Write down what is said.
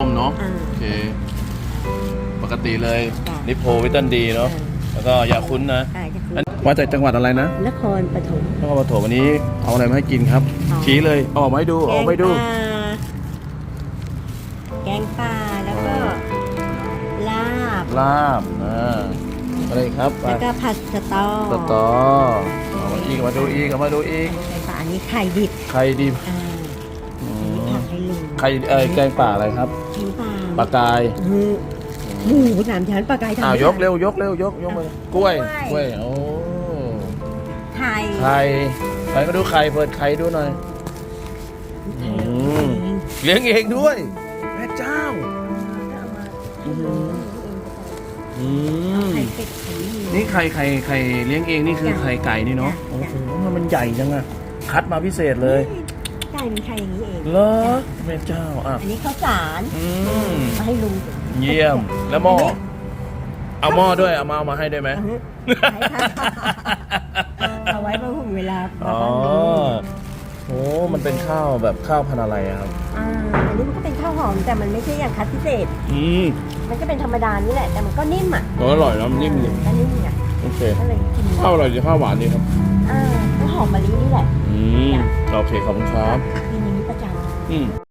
ต้มเนาะอ่า โอเค ปกติเลยจ้ะ นิโพวิตันดีเนาะแล้วก็ยาคุ้นนะอ่าจะคืออันมาจากจังหวัดอะไรนะนครปฐม นครปฐมวันนี้เอาอะไรมาให้กินครับ อ๋อ ชี้เลยเอาออกมาให้ดูเอาออกมาให้ดู แกงปลาแล้วก็ลาบ ลาบอ่าอะไรอีกครับไปแล้วก็ผัดสตอสตอเอามาอีกเอามาดูอีกเอามาดูอีกแกงปลาอันนี้ไข่ดิบไข่ดิบอ่าอือันนี้มผัด ให้ลุงไข่เอ้ยแกงป่าอะไรครับแกงปลาปลากายหมูหมูสามชั้นปลากายทำอ้าวยกเร็วยกเร็วยกยกมากล้วยกล้วยโอ้ไข่ไข่ไปก็ดูไข่เปิดไข่ดูหน่อยอืมเลี้ยงเองด้วยแม่เจ้าอืมอืมไข่เป็ดไข่หมูนี่ไข่ไข่ไข่เลี้ยงเองนี่คือไข่ไก่นี่เนาะจ้ะโอ้โหมันใหญ่จังอะคัดมาพิเศษเลย ไก่เป็นไข่อย่างนี้เอง เหรอแม่เจ้าอะอันนี้ข้าวสารอืมมาให้ลุงเยี่ยมแล้วหม้อเอาหม้อด้วยเอามาเอามาให้ได้ไหม เอาให้ค่ะเอาไว้เพื่อหุ่นเวลาอ๋อโอ้มันเป็นข้าวแบบข้าวพันธุ์อะไรอะครับ อ่าอันนี้มันก็เป็นข้าวหอมแต่มันไม่ใช่อย่างคัดพิเศษ อืมมันก็เป็นธรรมดานี่แหละแต่มันก็นิ่มอะอร่อยนะมันนิ่มดีก็นิ่มอะโอเค ก็เลยกินข้าวอร่อยดีข้าวหวานดีครับ อ่าข้าวหอมมะลินี่แหละอื มโอเคขอบคุณครับกินอย่างนี้ประจำ อืม